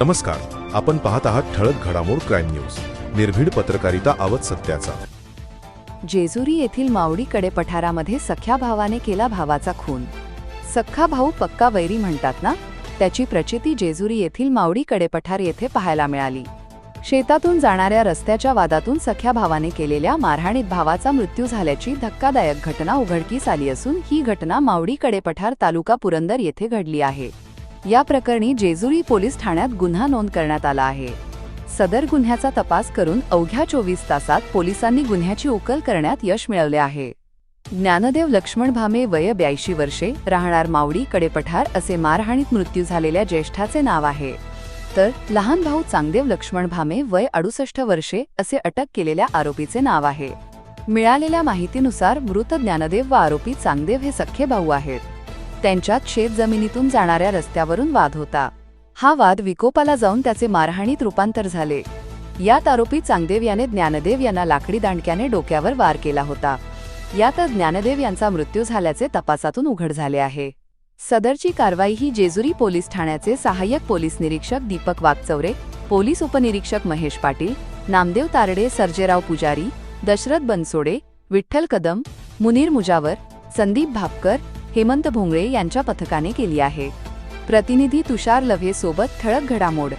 नमस्कार. आपण पाहत आहात ठळक घडामोड क्राईम न्यूज. निर्भीड पत्रकारिता आवत सत्याचा. जेजुरी येथील मावडीकडे पठारामध्ये सख्या भावाने केला भावाचा खून. सख्खा भाऊ पक्का वैरी म्हणतात ना? त्याची प्रचिती जेजुरी येथील मावडीकडे पठार येथे पाहायला मिळाली. शेतातून जाणाऱ्या रस्त्याच्या वादातून सख्या भावाने केलेल्या मारहाणीत भावाचा मृत्यू झाल्याची धक्कादायक घटना उघडकीस आली असून ही घटना मावडीकडे पठार तालुका पुरंदर येथे घडली आहे. या प्रकरणी जेजुरी पोलीस ठाण्यात गुन्हा नोंद करण्यात आला आहे. सदर गुन्ह्याचा तपास करून अवघ्या चोवीस तासात पोलिसांनी गुन्ह्याची उकल करण्यात यश मिळवले आहे. ज्ञानदेव लक्ष्मण भामे वय ब्याऐंशी वर्षे राहणार मावडी कडेपठार असे मारहाणीत मृत्यू झालेल्या ज्येष्ठाचे नाव आहे. तर लहान भाऊ चांगदेव लक्ष्मण भामे वय अडुसष्ट वर्षे असे अटक केलेल्या आरोपीचे नाव आहे. मिळालेल्या माहितीनुसार मृत ज्ञानदेव व आरोपी चांगदेव हे सख्खे भाऊ आहेत. त्यांच्यात शेत जमिनीतून जाणाऱ्या रस्त्यावरून वाद होता. हा वाद विकोपाला जाऊन त्याचे मारहाणीत रूपांतर झाले. यात आरोपी चांगदेव याने ज्ञानदेव यांना लाकडी दांडक्याने डोक्यावर वार केला होता. यात ज्ञानदेव यांचा मृत्यू झाल्याचे तपासातून उघड झाले आहे. सदरची कारवाई ही जेजुरी पोलीस ठाण्याचे सहाय्यक पोलीस निरीक्षक दीपक वागचौरे पोलीस उपनिरीक्षक महेश पाटील नामदेव तारडे सर्जेराव पुजारी दशरथ बनसोडे विठ्ठल कदम मुनीर मुजावर संदीप भापकर हेमंत भोंगळे यांच्या पथकाने केली आहे. प्रतिनिधी तुषार लव्हे सोबत ठळक घडामोड